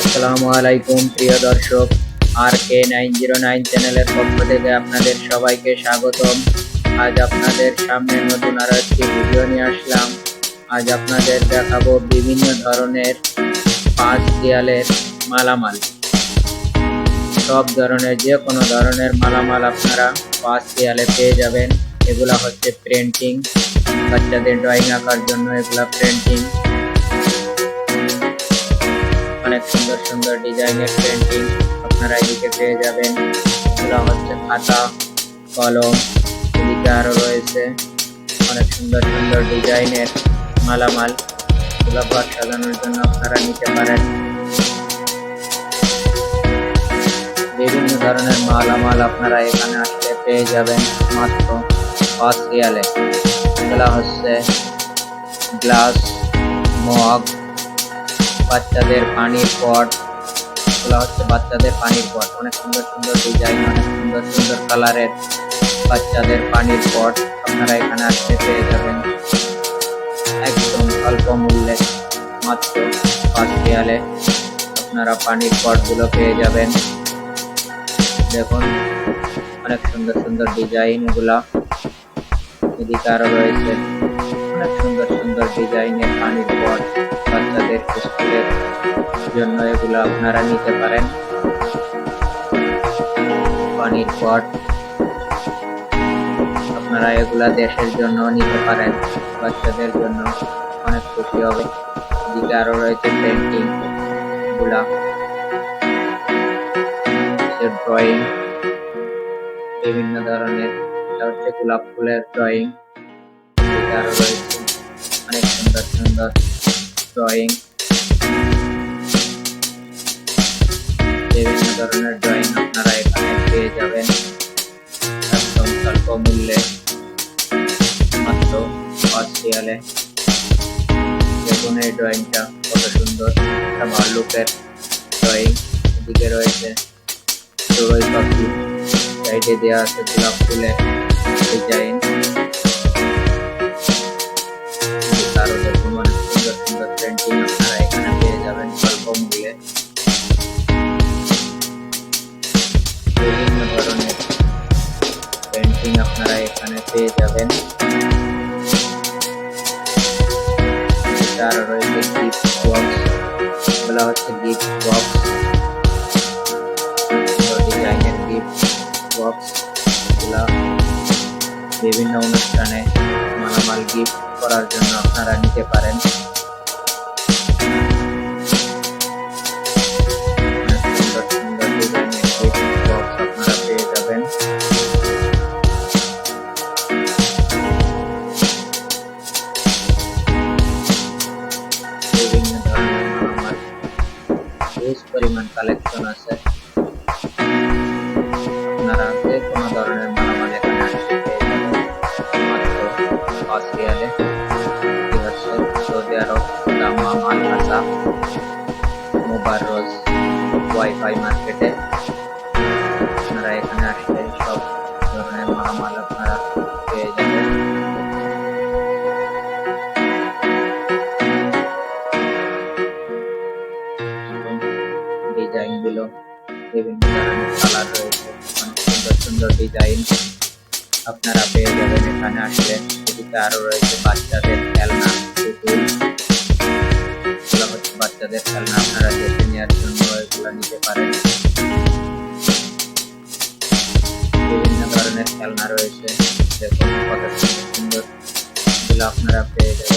আসসালামু আলাইকুম, প্রিয় দর্শক। R K nine zero nine চ্যানেলের পক্ষ থেকে আপনাদের সবাইকে স্বাগতম। আজ আপনাদের সামনে নতুন আরও একটি ভিডিও নিয়ে আসলাম। আজ আপনাদের দেখাবো বিভিন্ন ধরনের পাঁচ দেয়ালের মালামাল। সব ধরনের, যে কোনো ধরনের মালামাল আপনারা পাঁচ দেয়ালে পেয়ে যাবেন। এগুলা হচ্ছে প্রিন্টিং বাচ্চাদের ড্রয়িং আঁকার জন্য এগুলা প্রিন্টিং অনেক সুন্দর সুন্দর ডিজাইনের পেন্টিং আপনারা এদিকে পেয়ে যাবেন। এগুলো হচ্ছে খাতা, কলম, এদিকে আরও রয়েছে অনেক সুন্দর সুন্দর ডিজাইনের মালামাল। এগুলো ঘর সাজানোর জন্য আপনারা নিতে পারেন। বিভিন্ন ধরনের মালামাল আপনারা এখানে আসলে পেয়ে যাবেন মাত্র পাঁচ রিয়ালে। এগুলো হচ্ছে গ্লাস, মগ বাচ্চাদের পানির পট, এগুলো হচ্ছে বাচ্চাদের পানির পট। অনেক সুন্দর সুন্দর ডিজাইন অনেক সুন্দর সুন্দর কালারের বাচ্চাদের পানির পট আপনারা এখানে আসতে পেয়ে যাবেন। একদম অল্প মূল্যে মাত্র পাঁচ দেয়ালে আপনারা পানির পটগুলো পেয়ে যাবেন। দেখুন, অনেক সুন্দর সুন্দর ডিজাইন এগুলা। এদিকে আরও রয়েছে, অনেক সুন্দর সুন্দর ডিজাইনের পানির পট। বাচ্চাদের স্কুলের জন্য এগুলো আপনারা নিতে পারেন। পানির পট আপনারা এগুলা দেশের জন্য নিতে পারেন, বাচ্চাদের জন্য অনেক খুশি হবে। এদিকে আরও রয়েছে পেন্টিং এগুলা। ড্রয়িং বিভিন্ন ধরনের এটা হচ্ছে গোলাপ ফুলের ড্রয়িং আরও রয়েছে অনেক সুন্দর সুন্দর ড্রয়িং বিভিন্ন ধরনের ড্রয়িং আপনারা এখানে পেয়ে যাবেন একদম স্বল্প মূল্যে মাত্র পাঁচ দেয়ালে দেখুন এই ড্রয়িংটা কত সুন্দর। একটা ভাল্লুকের ড্রয়িং এদিকে রয়েছে। চড়ুই পাখি সাইডে দেওয়া আছে গোলাপ ফুলের ডিজাইন যাবেন আরও রয়েছে গিফট বক্স এগুলো হচ্ছে গিফট বক্স ডিজাইনের গিফট বক্স এগুলা বিভিন্ন অনুষ্ঠানে মালামাল গিফট করার জন্য আপনারা নিতে পারেন পরিমাণ কালেকশন আছে। আপনারা যে কোনো ধরনের মালামাল এখানে পাঁচ সৌদি আরব দামাম আল হাসা মোবার রোজ ওয়াইফাই মার্কেটে আপনারা এখানে আসলে কালার সুন্দর সুন্দর ডিজাইন আপনারা পেয়ে যাবেন এখানে আসলে এদিকে আরও রয়েছে বাচ্চাদের খেলনা পুতুল এগুলো বাচ্চাদের খেলনা আপনারা দেখে নেওয়ার জন্য এগুলো নিতে পারেন বিভিন্ন ধরনের খেলনা রয়েছে দেখুন সুন্দর এগুলো আপনারা পেয়ে যাবেন